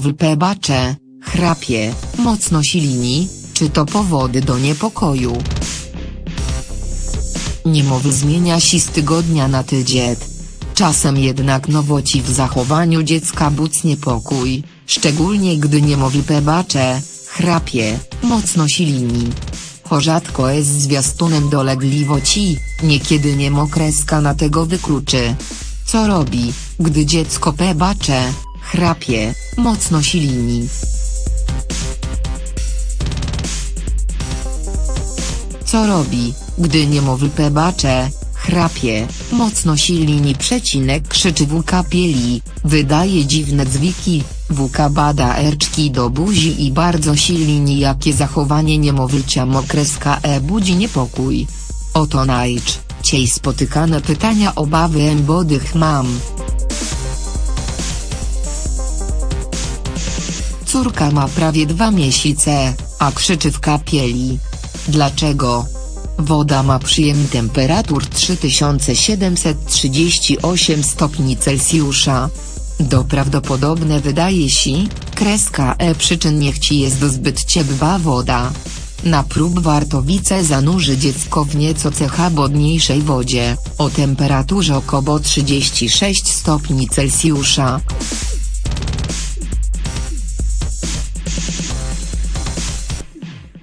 niemowy pebacze, chrapie, mocno silni, czy to powody do niepokoju. Niemowy zmienia się z tygodnia na tydzień. Czasem jednak nowoci w zachowaniu dziecka budzi niepokój, szczególnie gdy niemowy pebacze, chrapie, mocno silni. Cho rzadko jest zwiastunem dolegliwości, niekiedy niemokreska na tego wykluczy. Co robi, gdy dziecko pebacze, chrapie, mocno silni? Co robi, gdy niemowy pebacze, chrapie, mocno silni przecinek krzyczy wuka pieli, wydaje dziwne dzwiki, wuka bada erczki do buzi i bardzo silni jakie zachowanie niemowycia mokreska e budzi niepokój. Oto najczęściej spotykane pytania obawy embodych mam. Córka ma prawie dwa miesiące, a krzyczy w kapieli. Dlaczego? Woda ma przyjem temperatur 3738 stopni Celsjusza. Do prawdopodobne wydaje się, kreska e przyczyn niech ci jest zbyt ciepła woda. Na prób wartowice zanurzy dziecko w nieco cecha bodniejszej wodzie, o temperaturze około 36 stopni Celsjusza.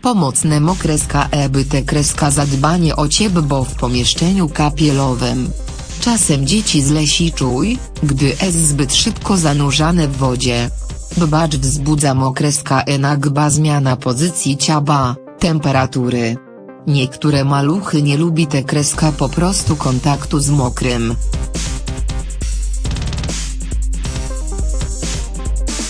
Pomocne mokreska e by te kreska zadbanie o ciepło w pomieszczeniu kapielowym. Czasem dzieci źle się czuj, gdy jest zbyt szybko zanurzane w wodzie. Bacz wzbudza mokreska e nagba zmiana pozycji ciaba, temperatury. Niektóre maluchy nie lubi te kreska po prostu kontaktu z mokrym.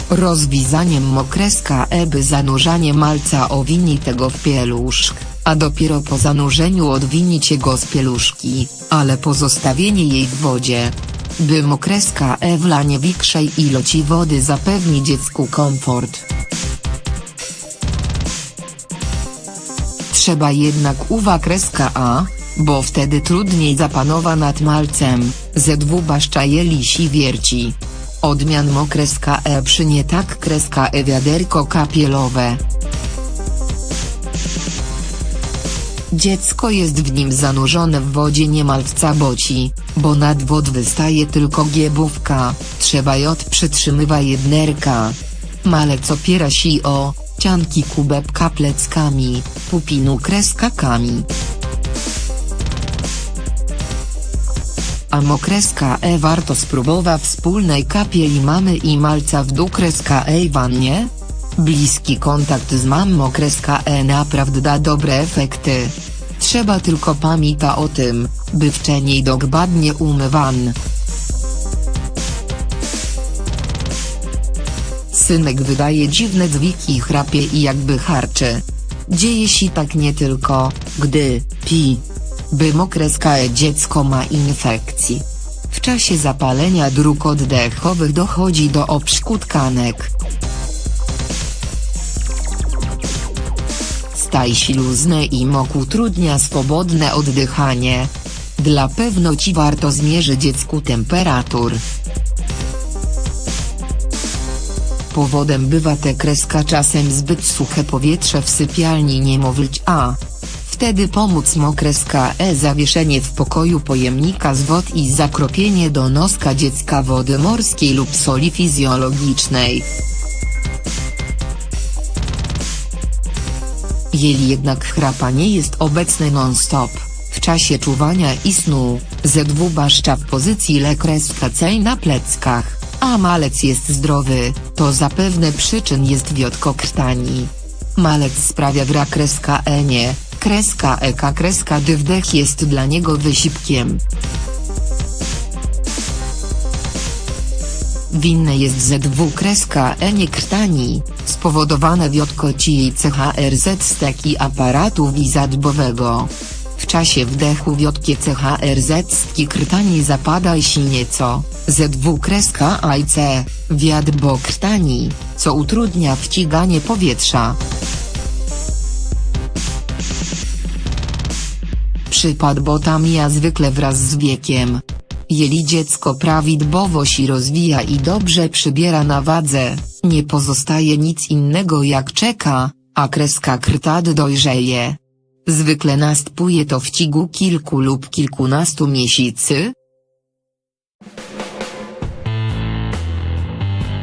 Rozwizaniem mokreska eby zanurzanie malca owini tego w pieluszk, a dopiero po zanurzeniu odwinicie go z pieluszki, ale pozostawienie jej w wodzie. By mokreska e wlanie większej ilości wody zapewni dziecku komfort. Trzeba jednak uwa kreska A, bo wtedy trudniej zapanowa nad malcem, ZW baszcza jeli si wierci. Odmian mokreska e przy nie tak kreska e wiaderko kapielowe. Dziecko jest w nim zanurzone w wodzie niemal w caboci, bo nad wod wystaje tylko giebówka, trzeba jod przytrzymywa jednerka. Malec opiera się o, cianki kubebka pleckami, pupinu kreskakami. A mokreska e warto spróbować wspólnej kapieli mamy i malca w dół kreska e wannie? Bliski kontakt z mamą e naprawdę da dobre efekty. Trzeba tylko pamięta o tym, by wcześniej dogbadnie umywan. Synek wydaje dziwne dźwiki chrapie i jakby harczy. Dzieje się tak nie tylko, gdy pi. By mokreska e dziecko ma infekcji. W czasie zapalenia dróg oddechowych dochodzi do obszkutkanek. Staj się luźny i mok utrudnia swobodne oddychanie. Dla pewności warto zmierzyć dziecku temperatur. Powodem bywa te kreska czasem zbyt suche powietrze w sypialni niemowleć a. Wtedy pomóc mokreska e zawieszenie w pokoju pojemnika z wod i zakropienie do noska dziecka wody morskiej lub soli fizjologicznej. Jeli jednak chrapanie jest obecne non-stop, w czasie czuwania i snu, ZW baszcza w pozycji lekreska cej na pleckach, a malec jest zdrowy, to zapewne przyczyn jest wiotko krtani. Malec sprawia wrak kreska e nie, kreska eka kreska dy wdech jest dla niego wysiłkiem. Winne jest ZW kreska e nie krtani, spowodowane wiotkoci CHRZ steki aparatu wizadbowego. W czasie wdechu wiotkie CHRZ stki krtani zapada się nieco, ZW kreska AIC, wiadbo krtani, co utrudnia wciganie powietrza. Przypad botamia zwykle wraz z wiekiem. Jeli dziecko prawidłowo się rozwija i dobrze przybiera na wadze, nie pozostaje nic innego jak czeka, a kreska krtad dojrzeje. Zwykle następuje to w ciągu kilku lub kilkunastu miesięcy.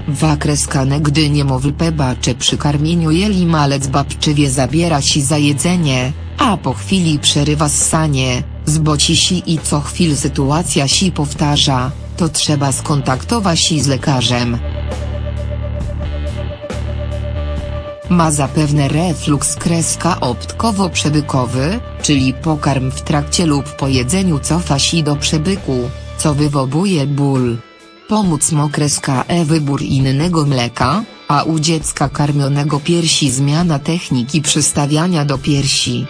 Wakreskane gdy niemowlę bacze przy karmieniu jeli malec babczywie zabiera się za jedzenie, a po chwili przerywa ssanie, zboci się i co chwil sytuacja się powtarza, to trzeba skontaktować się z lekarzem. Ma zapewne refluks kreska optkowo-przebykowy, czyli pokarm w trakcie lub po jedzeniu cofa się do przebyku, co wywołuje ból. Pomóc mo kreska e wybór innego mleka, a u dziecka karmionego piersi zmiana techniki przystawiania do piersi.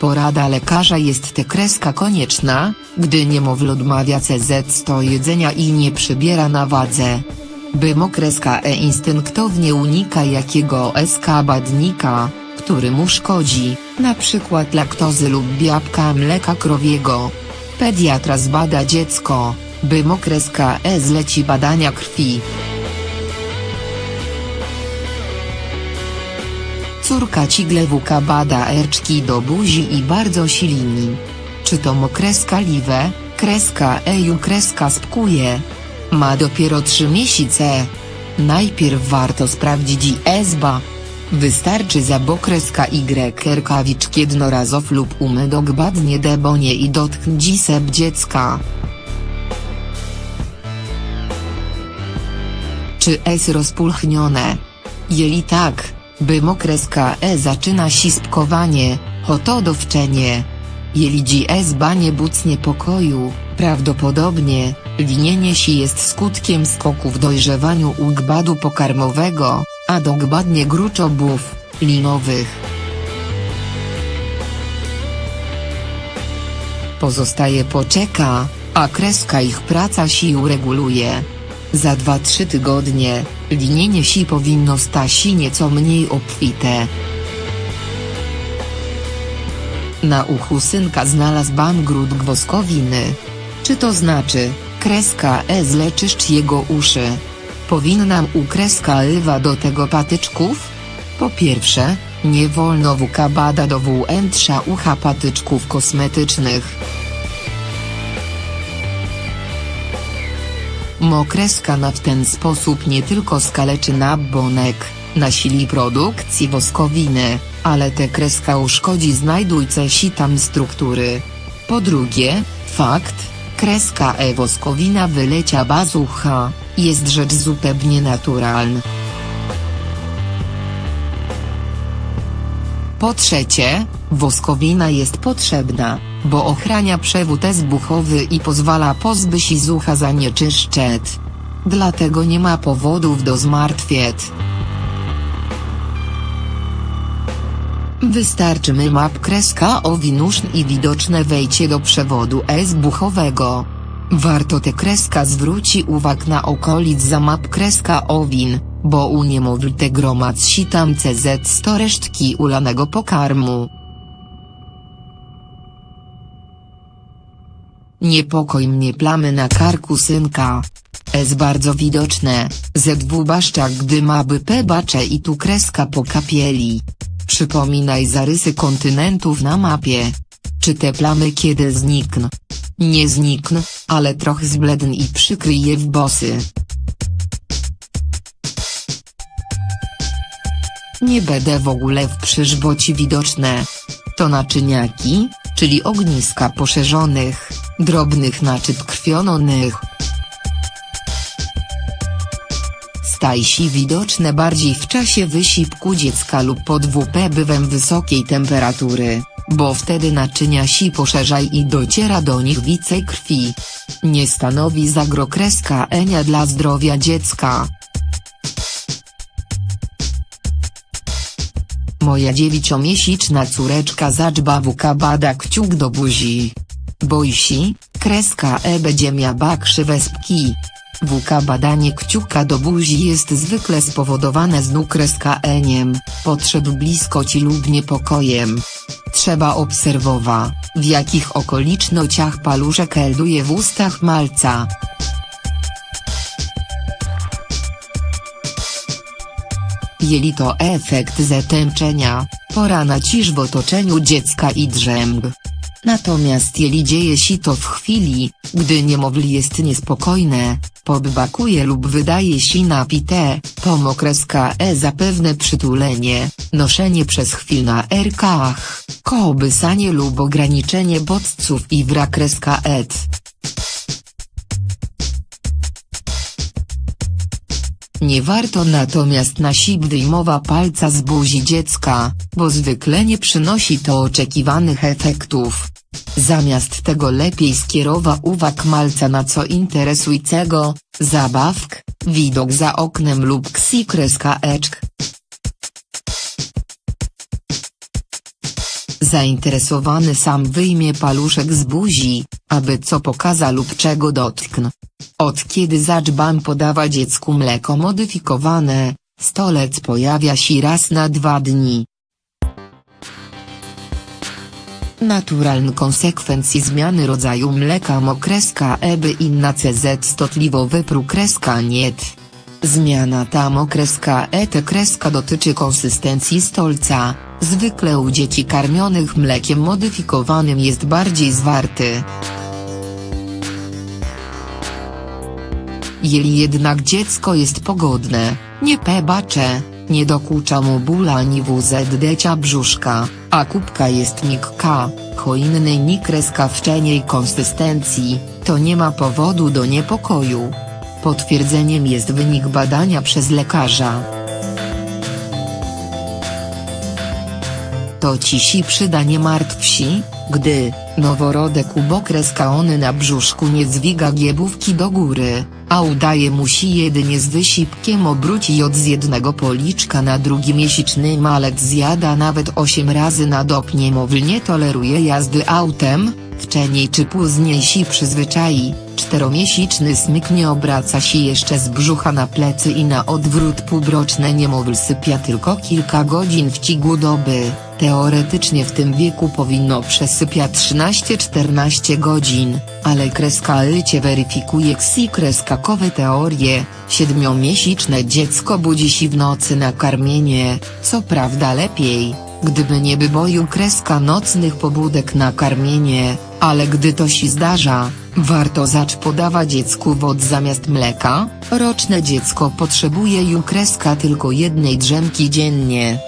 Porada lekarza jest te kreska konieczna, gdy niemowlę odmawia CZ to jedzenia i nie przybiera na wadze. By mokreska E instynktownie unika jakiego skabadnika, który mu szkodzi, np. laktozy lub biabka mleka krowiego. Pediatra zbada dziecko, by mokreska E zleci badania krwi. Córka ciglewuka bada erczki do buzi i bardzo silni. Czy to mokreska liwe, kreska eju kreska spkuje. Ma dopiero 3 miesiące. Najpierw warto sprawdzić ESBA. Wystarczy za bokreska Y rkawiczk jednorazow lub umydok badnie debonie i dotknij seb dziecka. Czy S rozpulchnione? Jeli tak, by mokreska E zaczyna sispkowanie, hoto dowczenie. Jeli GS banie bucnie pokoju, prawdopodobnie, linienie się jest skutkiem skoku w dojrzewaniu ugbadu pokarmowego, a dogbadnie gruczobów, linowych. Pozostaje poczeka, a kreska ich praca się ureguluje. Za 2-3 tygodnie, linienie si powinno stać się nieco mniej obfite. Na uchu synka znalazł grud gwoskowiny. Czy to znaczy, kreska E zleczyszcz jego uszy? Powinnam u kreska Ewa do tego patyczków? Po pierwsze, nie wolno WK bada do WN-trza ucha patyczków kosmetycznych. Mokreska na w ten sposób nie tylko skaleczy nabonek, nasili produkcji woskowiny, ale te kreska uszkodzi znajdujce si tam struktury. Po drugie, fakt, kreska e woskowina wylecia bazucha, jest rzecz zupełnie naturalna. Po trzecie, woskowina jest potrzebna, bo ochrania przewód zbuchowy i pozwala pozbyć się z ucha zanieczyszczeń. Dlatego nie ma powodów do zmartwień. Wystarczy map kreska owinuszn i widoczne wejście do przewodu S-buchowego. Warto te kreska zwróci uwag na okolic za map kreska owin, bo u niemowlite gromad si tam CZ 100 resztki ulanego pokarmu. Niepokoj mnie plamy na karku synka. S bardzo widoczne, ZW baszczak gdy ma by P bacze i tu kreska po kapieli. Przypominaj zarysy kontynentów na mapie. Czy te plamy kiedy znikną? Nie znikną, ale trochę zbledn i przykryj je w bosy. Nie będę w ogóle w przyżboci widoczne. To naczyniaki, czyli ogniska poszerzonych, drobnych naczyp krwiononych. Staj się widoczne bardziej w czasie wysiłku dziecka lub pod WP bywem wysokiej temperatury, bo wtedy naczynia si poszerzaj i dociera do nich więcej krwi. Nie stanowi zagrokreska enia dla zdrowia dziecka. Moja dziewięciomiesięczna córeczka zaczba wuka bada kciuk do buzi. Boi się, kreska e będzie miała krzywe spki. WK badanie kciuka do buzi jest zwykle spowodowane znów kreska eniem, potrzeb bliskoci lub niepokojem. Trzeba obserwować, w jakich okolicznościach paluszek elduje w ustach malca. Jeli to efekt zatęczenia, pora na cisz w otoczeniu dziecka i drzemg. Natomiast jeli dzieje się to w chwili, gdy niemowlę jest niespokojne, podbakuje lub wydaje się napite, pomokreska e zapewne przytulenie, noszenie przez chwilę na erkach, kołysanie lub ograniczenie bodźców i wrakreska et. Nie warto natomiast na sip wyjmowa palca z buzi dziecka, bo zwykle nie przynosi to oczekiwanych efektów. Zamiast tego lepiej skierowa uwag malca na co interesującego, zabawk, widok za oknem lub ksi kreska eczk. Zainteresowany sam wyjmie paluszek z buzi, aby co pokaza lub czego dotknę. Od kiedy zaczbam podawa dziecku mleko modyfikowane, stolec pojawia się raz na dwa dni. Naturalne konsekwencje zmiany rodzaju mleka mokreska eby inna CZ stotliwo wypru kreska niet. Zmiana ta mokreska et kreska dotyczy konsystencji stolca, zwykle u dzieci karmionych mlekiem modyfikowanym jest bardziej zwarty. Jeli jednak dziecko jest pogodne, nie pebacze, nie dokucza mu ból ani WZDcia brzuszka, a kubka jest mikka, choinnej ni kreska wczeniej konsystencji, to nie ma powodu do niepokoju. Potwierdzeniem jest wynik badania przez lekarza. To ci si przyda nie martwsi, gdy, noworodek ubokreska ony na brzuszku nie dźwiga giebówki do góry, a udaje musi jedynie z wysypkiem obrócić od z jednego policzka na drugi miesięczny malec zjada nawet 8 razy na dop niemowlę nie toleruje jazdy autem, wcześniej czy później si przyzwyczai, czteromiesięczny smyk nie obraca się jeszcze z brzucha na plecy i na odwrót półroczne niemowlę sypia tylko kilka godzin w ciągu doby. Teoretycznie w tym wieku powinno przesypiać 13-14 godzin, ale kreska lycie weryfikuje ksi kreskakowe teorie, siedmiomiesięczne dziecko budzi się w nocy na karmienie, co prawda lepiej, gdyby nie by boju kreska nocnych pobudek na karmienie, ale gdy to się zdarza, warto zacz podawać dziecku wod zamiast mleka, roczne dziecko potrzebuje ju kreska tylko jednej drzemki dziennie.